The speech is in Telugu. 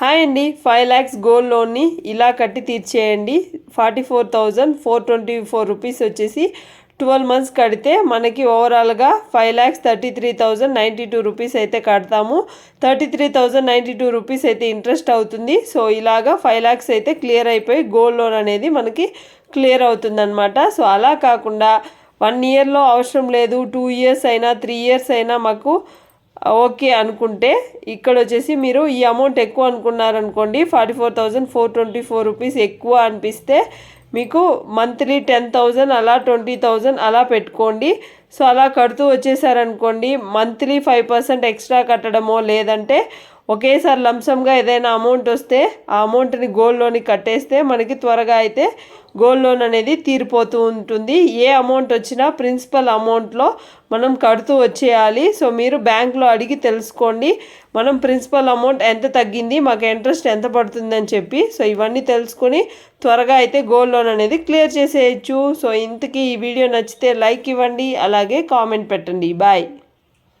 హాయ్ అండి ఫైవ్ ల్యాక్స్ గోల్డ్ లోన్ని ఇలా కట్టి తీర్చేయండి. Forty four thousand four twenty four rupees వచ్చేసి ట్వెల్వ్ మంత్స్ కడితే మనకి ఓవరాల్గా five lakhs thirty three thousand ninety two rupees అయితే కడతాము. Thirty three thousand ninety two rupees అయితే ఇంట్రెస్ట్ అవుతుంది. సో ఇలాగా ఫైవ్ ల్యాక్స్ అయితే క్లియర్ అయిపోయి గోల్డ్ లోన్ అనేది మనకి క్లియర్ అవుతుందన్నమాట. సో అలా కాకుండా వన్ ఇయర్లో అవసరం లేదు. టూ ఇయర్స్ అయినా త్రీ ఇయర్స్ అయినా మాకు ఓకే అనుకుంటే ఇక్కడ వచ్చేసి మీరు ఈ అమౌంట్ ఎక్కువ అనుకున్నారనుకోండి forty four thousand four twenty four rupees ఎక్కువ అనిపిస్తే మీకు మంత్లీ టెన్ థౌజండ్ అలా ట్వంటీ థౌజండ్ అలా పెట్టుకోండి. సో అలా కడుతూ వచ్చేసారనుకోండి మంత్లీ ఫైవ్ పర్సెంట్ ఎక్స్ట్రా కట్టడమో లేదంటే ఒకేసారి లంసంగా ఏదైనా అమౌంట్ వస్తే ఆ అమౌంట్ని గోల్డ్ లోన్కి కట్టేస్తే మనకి త్వరగా అయితే గోల్డ్ లోన్ అనేది తీరిపోతూ ఉంటుంది. ఏ అమౌంట్ వచ్చినా ప్రిన్సిపల్ అమౌంట్లో మనం కడుతూ వచ్చేయాలి. సో మీరు బ్యాంక్లో అడిగి తెలుసుకోండి. మనం ప్రిన్సిపల్ అమౌంట్ ఎంత తగ్గింది మాకు ఇంట్రెస్ట్ ఎంత పడుతుందని చెప్పి. సో ఇవన్నీ తెలుసుకొని త్వరగా అయితే గోల్డ్ లోన్ అనేది క్లియర్ చేసేయచ్చు. సో ఇంతకీ ఈ వీడియో నచ్చితే లైక్ ఇవ్వండి అలాగే కామెంట్ పెట్టండి. బాయ్